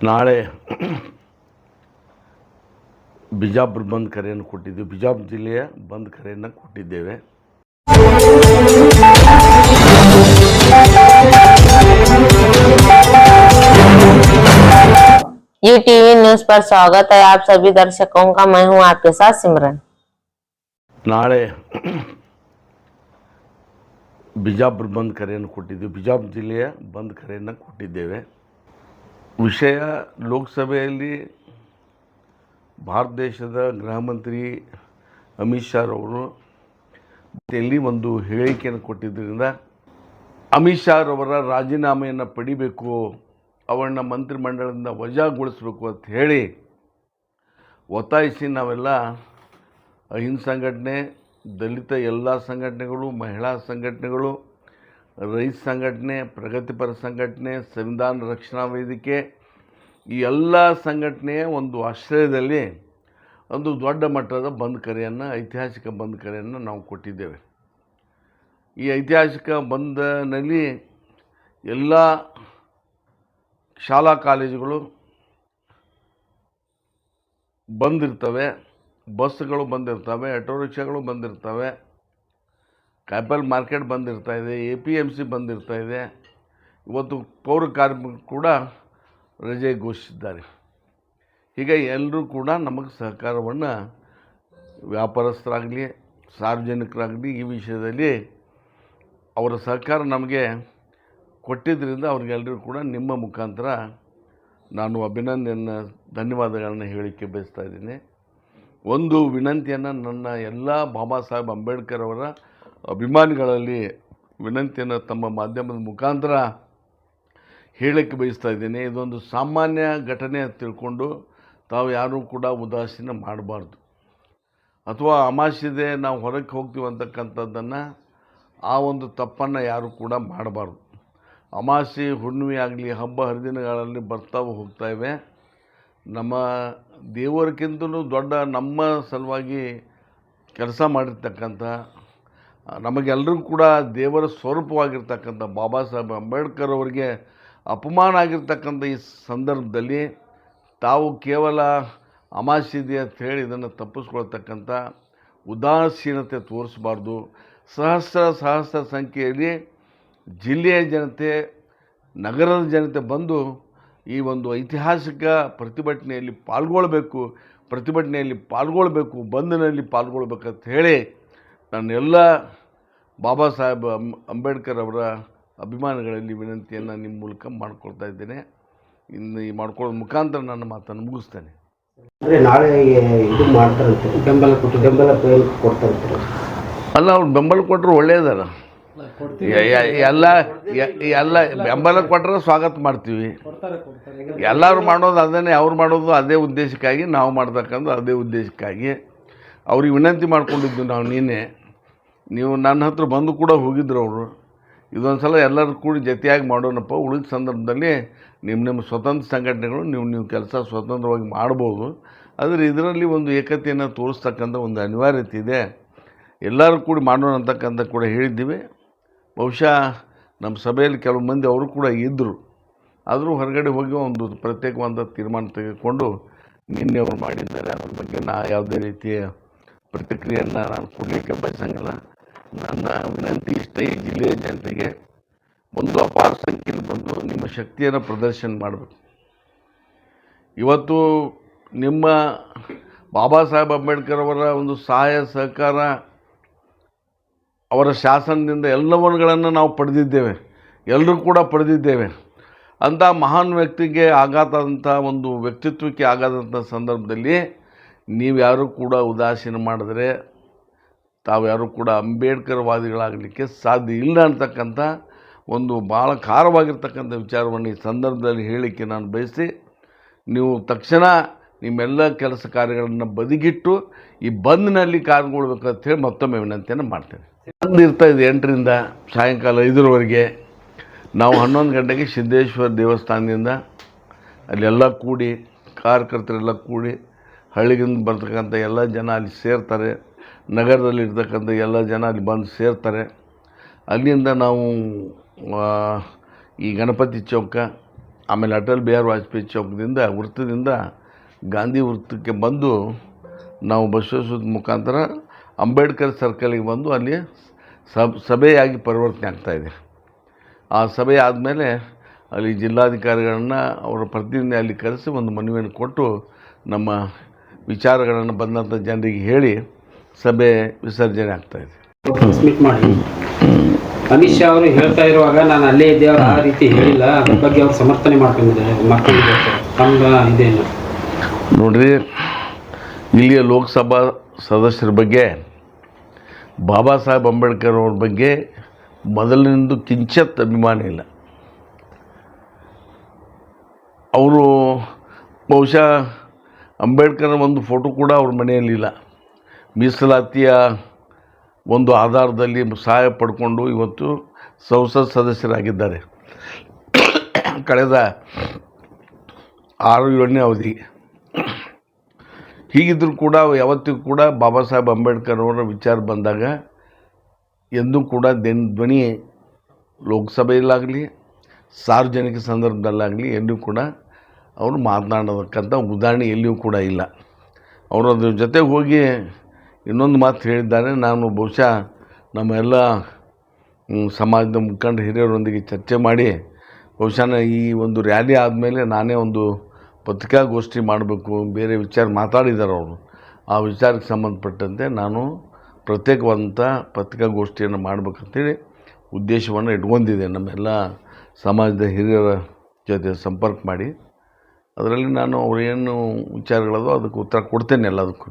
ನಾಳೆ ಬಿಜಾಪುರ ಬಂದ್ ಕರೆಯನ್ನು ಕೊಟ್ಟಿದ್ದೀವಿ ಬಿಜಾಪುರ ಜಿಲ್ಲೆಯ ಬಂದ್ ಕರೆಯನ್ನು ಕೊಟ್ಟಿದ್ದೇವೆ ये टीवी न्यूज पर स्वागत है आप सभी दर्शकों का मैं हूं आपके साथ सिमरन ನಾಳೆ ಬಿಜಾಪುರ ಬಂದ್ ಕರೆಯನ್ನು ಕೊಟ್ಟಿದ್ದೀವಿ ಬಿಜಾಪುರ ಜಿಲ್ಲೆಯ ಬಂದ್ ಕರೆಯನ್ನು ಕೊಟ್ಟಿದ್ದೇವೆ ವಿಷಯ ಲೋಕಸಭೆಯಲ್ಲಿ ಭಾರತ ದೇಶದ ಗೃಹ ಮಂತ್ರಿ ಅಮಿತ್ ಶಾ ಅವರು ಎಲ್ಲಿ ಒಂದು ಹೇಳಿಕೆಯನ್ನು ಕೊಟ್ಟಿದ್ದರಿಂದ ಅಮಿತ್ ಶಾ ಅವರ ರಾಜೀನಾಮೆಯನ್ನು ಪಡಿಬೇಕು ಅವರನ್ನ ಮಂತ್ರಿಮಂಡಲದಿಂದ ವಜಾಗೊಳಿಸಬೇಕು ಅಂತ ಹೇಳಿ ಒತ್ತಾಯಿಸಿ ನಾವೆಲ್ಲ ಅಹಿಂದ ಸಂಘಟನೆ, ದಲಿತ ಎಲ್ಲ ಸಂಘಟನೆಗಳು, ಮಹಿಳಾ ಸಂಘಟನೆಗಳು ರೈತ ಸಂಘಟನೆ, ಪ್ರಗತಿಪರ ಸಂಘಟನೆ, ಸಂವಿಧಾನ ರಕ್ಷಣಾ ವೇದಿಕೆ, ಈ ಎಲ್ಲ ಸಂಘಟನೆಯ ಒಂದು ಆಶ್ರಯದಲ್ಲಿ ಒಂದು ದೊಡ್ಡ ಮಟ್ಟದ ಬಂದ್ ಕರೆಯನ್ನು, ಐತಿಹಾಸಿಕ ಬಂದ್ ಕರೆಯನ್ನು ನಾವು ಕೊಟ್ಟಿದ್ದೇವೆ. ಈ ಐತಿಹಾಸಿಕ ಬಂದ್ನಲ್ಲಿ ಎಲ್ಲ ಶಾಲಾ ಕಾಲೇಜುಗಳು ಬಂದಿರ್ತವೆ, ಬಸ್ಗಳು ಬಂದಿರ್ತವೆ, ಆಟೋ ರಿಕ್ಷಾಗಳು ಬಂದಿರ್ತವೆ. ಕಾಯಿಪಲ್ ಮಾರ್ಕೆಟ್ ಬಂದಿರ್ತಾ ಇದೆ, ಎ ಪಿ ಎಂ ಸಿ ಬಂದಿರ್ತಾ ಇದೆ. ಇವತ್ತು ಪೌರ ಕಾರ್ಮಿಕರು ಕೂಡ ರಜೆ ಘೋಷಿಸಿದ್ದಾರೆ. ಈಗ ಎಲ್ಲರೂ ಕೂಡ ನಮಗೆ ಸಹಕಾರವನ್ನು ವ್ಯಾಪಾರಸ್ಥರಾಗಲಿ, ಸಾರ್ವಜನಿಕರಾಗಲಿ ಈ ವಿಷಯದಲ್ಲಿ ಅವರ ಸಹಕಾರ ನಮಗೆ ಕೊಟ್ಟಿದ್ದರಿಂದ ಅವ್ರಿಗೆಲ್ಲರಿಗೂ ಕೂಡ ನಿಮ್ಮ ಮುಖಾಂತರ ನಾನು ಅಭಿನಂದನೆಯನ್ನು, ಧನ್ಯವಾದಗಳನ್ನು ಹೇಳಲಿಕ್ಕೆ ಬಯಸ್ತಾ ಇದ್ದೀನಿ. ಒಂದು ವಿನಂತಿಯನ್ನು ನನ್ನ ಎಲ್ಲ ಬಾಬಾ ಸಾಹೇಬ್ ಅಂಬೇಡ್ಕರ್ ಅವರ ಅಭಿಮಾನಿಗಳಲ್ಲಿ ವಿನಂತಿಯನ್ನು ತಮ್ಮ ಮಾಧ್ಯಮದ ಮುಖಾಂತರ ಹೇಳಕ್ಕೆ ಬಯಸ್ತಾ ಇದ್ದೇನೆ. ಇದೊಂದು ಸಾಮಾನ್ಯ ಘಟನೆ ಅಂತ ತಿಳ್ಕೊಂಡು ತಾವು ಯಾರೂ ಕೂಡ ಉದಾಸೀನ ಮಾಡಬಾರ್ದು. ಅಥವಾ ಅಮಾಸಿದೆ ನಾವು ಹೊರಕ್ಕೆ ಹೋಗ್ತೀವಿ ಅಂತಕ್ಕಂಥದ್ದನ್ನು ಆ ಒಂದು ತಪ್ಪನ್ನು ಯಾರೂ ಕೂಡ ಮಾಡಬಾರ್ದು. ಅಮಾಸೆ ಹುಣ್ಣಿಮೆ ಆಗಲಿ, ಹಬ್ಬ ಹರಿದಿನಗಳಲ್ಲಿ ಬರ್ತಾವೆ ಹೋಗ್ತಾ ಇವೆ. ನಮ್ಮ ದೇವರಕ್ಕಿಂತಲೂ ದೊಡ್ಡ ನಮ್ಮ ಸಲುವಾಗಿ ಕೆಲಸ ಮಾಡಿರ್ತಕ್ಕಂಥ ನಮಗೆಲ್ಲರಿಗೂ ಕೂಡ ದೇವರ ಸ್ವರೂಪವಾಗಿರ್ತಕ್ಕಂಥ ಬಾಬಾ ಸಾಹೇಬ್ ಅಂಬೇಡ್ಕರ್ ಅವರಿಗೆ ಅಪಮಾನ ಆಗಿರ್ತಕ್ಕಂಥ ಈ ಸಂದರ್ಭದಲ್ಲಿ ತಾವು ಕೇವಲ ಅಮಾಸಿದೆ ಅಂತ ಹೇಳಿ ಇದನ್ನು ತಪ್ಪಿಸ್ಕೊಳ್ತಕ್ಕಂಥ ಉದಾಸೀನತೆ ತೋರಿಸಬಾರ್ದು. ಸಹಸ್ರ ಸಹಸ್ರ ಸಂಖ್ಯೆಯಲ್ಲಿ ಜಿಲ್ಲೆಯ ಜನತೆ, ನಗರದ ಜನತೆ ಬಂದು ಈ ಒಂದು ಐತಿಹಾಸಿಕ ಪ್ರತಿಭಟನೆಯಲ್ಲಿ ಪಾಲ್ಗೊಳ್ಬೇಕು ಪ್ರತಿಭಟನೆಯಲ್ಲಿ ಪಾಲ್ಗೊಳ್ಬೇಕು ಬಂದ್ನಲ್ಲಿ ಪಾಲ್ಗೊಳ್ಬೇಕಂತ ಹೇಳಿ ನನ್ನೆಲ್ಲ ಬಾಬಾ ಸಾಹೇಬ್ ಅಂ ಅಂಬೇಡ್ಕರ್ ಅವರ ಅಭಿಮಾನಿಗಳಲ್ಲಿ ವಿನಂತಿಯನ್ನು ನಿಮ್ಮ ಮೂಲಕ ಮಾಡ್ಕೊಳ್ತಾ ಇದ್ದೇನೆ. ಇನ್ನು ಈ ಮಾಡ್ಕೊಳ್ಳೋ ಮುಖಾಂತರ ನನ್ನ ಮಾತನ್ನು ಮುಗಿಸ್ತೇನೆ. ಅಂದರೆ ನಾಳೆ ಇದು ಮಾಡ್ತಾರಂತೆ ಬೆಂಬಲ ಕೊಟ್ಟು ಬೆಂಬಲ ಕೊಡ್ತಾರಂತೆ. ಅಲ್ಲ ಅವ್ರು ಬೆಂಬಲ ಕೊಟ್ಟರು ಒಳ್ಳೆಯದಲ್ಲ ಎಲ್ಲ ಎಲ್ಲ ಬೆಂಬಲ ಕೊಟ್ಟರೆ ಸ್ವಾಗತ ಮಾಡ್ತೀವಿ. ಎಲ್ಲರೂ ಮಾಡೋದು ಅದನ್ನೇ ಅವ್ರು ಮಾಡೋದು ಅದೇ ಉದ್ದೇಶಕ್ಕಾಗಿ ನಾವು ಮಾಡ್ತಕ್ಕಂಥ ಅದೇ ಉದ್ದೇಶಕ್ಕಾಗಿ. ಅವ್ರಿಗೆ ವಿನಂತಿ ಮಾಡ್ಕೊಂಡಿದ್ವಿ ನಾವು ನೀನೆ ನೀವು ನನ್ನ ಹತ್ರ ಬಂದು ಕೂಡ ಹೋಗಿದ್ರು ಅವರು. ಇದೊಂದು ಸಲ ಎಲ್ಲರೂ ಕೂಡಿ ಜೊತೆಯಾಗಿ ಮಾಡೋಣಪ್ಪ. ಉಳಿದ ಸಂದರ್ಭದಲ್ಲಿ ನಿಮ್ಮ ನಿಮ್ಮ ಸ್ವತಂತ್ರ ಸಂಘಟನೆಗಳು ನೀವು ನೀವು ಕೆಲಸ ಸ್ವತಂತ್ರವಾಗಿ ಮಾಡ್ಬೋದು. ಆದರೆ ಇದರಲ್ಲಿ ಒಂದು ಏಕತೆಯನ್ನು ತೋರಿಸ್ತಕ್ಕಂಥ ಒಂದು ಅನಿವಾರ್ಯತೆ ಇದೆ. ಎಲ್ಲರೂ ಕೂಡಿ ಮಾಡೋಣ ಅಂತಕ್ಕಂಥ ಕೂಡ ಹೇಳಿದ್ದೀವಿ. ಬಹುಶಃ ನಮ್ಮ ಸಭೆಯಲ್ಲಿ ಕೆಲವು ಮಂದಿ ಅವರು ಕೂಡ ಇದ್ದರು ಆದರೂ ಹೊರಗಡೆ ಹೋಗಿ ಒಂದು ಪ್ರತ್ಯೇಕವಾದ ತೀರ್ಮಾನ ತೆಗೆದುಕೊಂಡು ನಿನ್ನೆ ಅವರು ಮಾಡಿದ್ದಾರೆ. ಅದ್ರ ಬಗ್ಗೆ ನಾ ಯಾವುದೇ ರೀತಿಯ ಪ್ರತಿಕ್ರಿಯೆಯನ್ನು ನಾನು ಕೊಡಲಿಕ್ಕೆ ಬಯಸಂಗಿಲ್ಲ. ನನ್ನ ವಿನಂತಿ ಇಷ್ಟೇ ಈ ಜಿಲ್ಲೆಯ ಜನತೆಗೆ ಒಂದು ಅಪಾರ ಸಂಖ್ಯೆಯಲ್ಲಿ ಬಂದು ನಿಮ್ಮ ಶಕ್ತಿಯನ್ನು ಪ್ರದರ್ಶನ ಮಾಡಬೇಕು. ಇವತ್ತು ನಿಮ್ಮ ಬಾಬಾ ಸಾಹೇಬ್ ಅಂಬೇಡ್ಕರ್ ಅವರ ಒಂದು ಸಹಾಯ, ಸಹಕಾರ, ಅವರ ಶಾಸನದಿಂದ ಎಲ್ಲವನ್ನುಗಳನ್ನು ನಾವು ಪಡೆದಿದ್ದೇವೆ. ಎಲ್ಲರೂ ಕೂಡ ಪಡೆದಿದ್ದೇವೆ. ಅಂಥ ಮಹಾನ್ ವ್ಯಕ್ತಿಗೆ ಆಘಾತದಂಥ ಒಂದು ವ್ಯಕ್ತಿತ್ವಕ್ಕೆ ಆಗಾದಂಥ ಸಂದರ್ಭದಲ್ಲಿ ನೀವು ಯಾರೂ ಕೂಡ ಉದಾಸೀನ ಮಾಡಿದ್ರೆ ತಾವು ಯಾರೂ ಕೂಡ ಅಂಬೇಡ್ಕರ್ವಾದಿಗಳಾಗಲಿಕ್ಕೆ ಸಾಧ್ಯ ಇಲ್ಲ ಅಂತಕ್ಕಂಥ ಒಂದು ಭಾಳ ಖಾರವಾಗಿರ್ತಕ್ಕಂಥ ವಿಚಾರವನ್ನು ಈ ಸಂದರ್ಭದಲ್ಲಿ ಹೇಳಲಿಕ್ಕೆ ನಾನು ಬಯಸಿ, ನೀವು ತಕ್ಷಣ ನಿಮ್ಮೆಲ್ಲ ಕೆಲಸ ಕಾರ್ಯಗಳನ್ನು ಬದಿಗಿಟ್ಟು ಈ ಬಂದ್ನಲ್ಲಿ ಕಾರ್ಗೊಳ್ಬೇಕಂತ ಹೇಳಿ ಮತ್ತೊಮ್ಮೆ ವಿನಂತಿಯನ್ನು ಮಾಡ್ತೇನೆ. ಬಂದ್ ಇರ್ತಾ ಇದೆ ಎಂಟರಿಂದ ಸಾಯಂಕಾಲ ಐದರವರೆಗೆ. ನಾವು ಹನ್ನೊಂದು ಗಂಟೆಗೆ ಸಿದ್ದೇಶ್ವರ ದೇವಸ್ಥಾನದಿಂದ ಅಲ್ಲೆಲ್ಲ ಕೂಡಿ, ಕಾರ್ಯಕರ್ತರೆಲ್ಲ ಕೂಡಿ ಹಳ್ಳಿಗಿಂದ ಬರ್ತಕ್ಕಂಥ ಎಲ್ಲ ಜನ ಅಲ್ಲಿ ಸೇರ್ತಾರೆ. ನಗರದಲ್ಲಿ ಇರ್ತಕ್ಕಂಥ ಎಲ್ಲ ಜನ ಅಲ್ಲಿ ಬಂದು ಸೇರ್ತಾರೆ. ಅಲ್ಲಿಂದ ನಾವು ಈ ಗಣಪತಿ ಚೌಕ, ಆಮೇಲೆ ಅಟಲ್ ಬಿಹಾರಿ ವಾಜಪೇಯಿ ಚೌಕದಿಂದ, ವೃತ್ತದಿಂದ, ಗಾಂಧಿ ವೃತ್ತಕ್ಕೆ ಬಂದು ನಾವು ಬಸವೇಶ್ವರದ ಮುಖಾಂತರ ಅಂಬೇಡ್ಕರ್ ಸರ್ಕಲಿಗೆ ಬಂದು ಅಲ್ಲಿ ಸಭೆಯಾಗಿ ಪರಿವರ್ತನೆ ಆಗ್ತಾಯಿದೆ ಆ ಸಭೆ ಆದಮೇಲೆ ಅಲ್ಲಿ ಜಿಲ್ಲಾಧಿಕಾರಿಗಳನ್ನ ಅವರ ಪ್ರತಿನಿಧಿ ಅಲ್ಲಿ ಕರೆಸಿ ಒಂದು ಮನವಿಯನ್ನು ಕೊಟ್ಟು ನಮ್ಮ ವಿಚಾರಗಳನ್ನು ಬಂದಂಥ ಜನರಿಗೆ ಹೇಳಿ ಸಭೆ ವಿಸರ್ಜನೆ ಆಗ್ತಾ ಇದೆ. ಮಾಡಿ. ಅಮಿತ್ ಶಾ ಅವರು ಹೇಳ್ತಾ ಇರುವಾಗ ನಾನು ಅಲ್ಲೇ ಇದ್ದೆ ಅವ್ರು ಆ ರೀತಿ ಹೇಳಿಲ್ಲ. ಅದ್ರ ಬಗ್ಗೆ ಅವ್ರು ಸಮರ್ಥನೆ ಮಾಡ್ಕೊಂಡಿದ್ದಾರೆ ಮಾಡ್ಕೊಂಡಿದ್ದಾರೆ ತಮ್ಮ ಇದೇನು ನೋಡ್ರಿ ಇಲ್ಲಿಯ ಲೋಕಸಭಾ ಸದಸ್ಯರ ಬಗ್ಗೆ ಬಾಬಾ ಸಾಹೇಬ್ ಅಂಬೇಡ್ಕರ್ ಅವ್ರ ಬಗ್ಗೆ ಮೊದಲಿನಿಂದ ಕಿಂಚತ್ ಅಭಿಮಾನ ಇಲ್ಲ. ಅವರು ಬಹುಶಃ ಅಂಬೇಡ್ಕರ್ ಒಂದು ಫೋಟೋ ಕೂಡ ಅವ್ರ ಮನೆಯಲ್ಲಿಲ್ಲ. ಮೀಸಲಾತಿಯ ಒಂದು ಆಧಾರದಲ್ಲಿ ಸಹಾಯ ಪಡ್ಕೊಂಡು ಇವತ್ತು ಸಂಸತ್ ಸದಸ್ಯರಾಗಿದ್ದಾರೆ. ಕಳೆದ ಆರು ಏಳನೇ ಅವಧಿ. ಹೀಗಿದ್ದರೂ ಕೂಡ ಯಾವತ್ತಿಗೂ ಕೂಡ ಬಾಬಾ ಸಾಹೇಬ್ ಅಂಬೇಡ್ಕರ್ ಅವರ ವಿಚಾರ ಬಂದಾಗ ಎಂದೂ ಕೂಡ ದೆನ್, ಧ್ವನಿ ಲೋಕಸಭೆಯಲ್ಲಾಗಲಿ, ಸಾರ್ವಜನಿಕ ಸಂದರ್ಭದಲ್ಲಾಗಲಿ ಎಲ್ಲೂ ಕೂಡ ಅವರು ಮಾತನಾಡತಕ್ಕಂಥ ಉದಾಹರಣೆ ಎಲ್ಲಿಯೂ ಕೂಡ ಇಲ್ಲ. ಅವರದ್ರ ಜೊತೆ ಹೋಗಿ ಇನ್ನೊಂದು ಮಾತು ಹೇಳಿದ್ದಾರೆ ನಾನು ಬಹುಶಃ ನಮ್ಮೆಲ್ಲ ಸಮಾಜದ ಮುಖಂಡ ಹಿರಿಯರೊಂದಿಗೆ ಚರ್ಚೆ ಮಾಡಿ, ಬಹುಶಃ ಈ ಒಂದು ರ್ಯಾಲಿ ಆದಮೇಲೆ ನಾನೇ ಒಂದು ಪತ್ರಿಕಾಗೋಷ್ಠಿ ಮಾಡಬೇಕು, ಬೇರೆ ವಿಚಾರ ಮಾತಾಡಿದ್ದಾರೆ ಅವರು. ಆ ವಿಚಾರಕ್ಕೆ ಸಂಬಂಧಪಟ್ಟಂತೆ ನಾನು ಪ್ರತ್ಯೇಕವಾದಂಥ ಪತ್ರಿಕಾಗೋಷ್ಠಿಯನ್ನು ಮಾಡಬೇಕಂತೇಳಿ ಉದ್ದೇಶವನ್ನು ಇಟ್ಕೊಂಡಿದೆ ನಮ್ಮೆಲ್ಲ ಸಮಾಜದ ಹಿರಿಯರ ಜೊತೆ ಸಂಪರ್ಕ ಮಾಡಿ. ಅದರಲ್ಲಿ ನಾನು ಅವರೇನು ವಿಚಾರಗಳದೋ ಅದಕ್ಕೆ ಉತ್ತರ ಕೊಡ್ತೇನೆ ಎಲ್ಲದಕ್ಕೂ.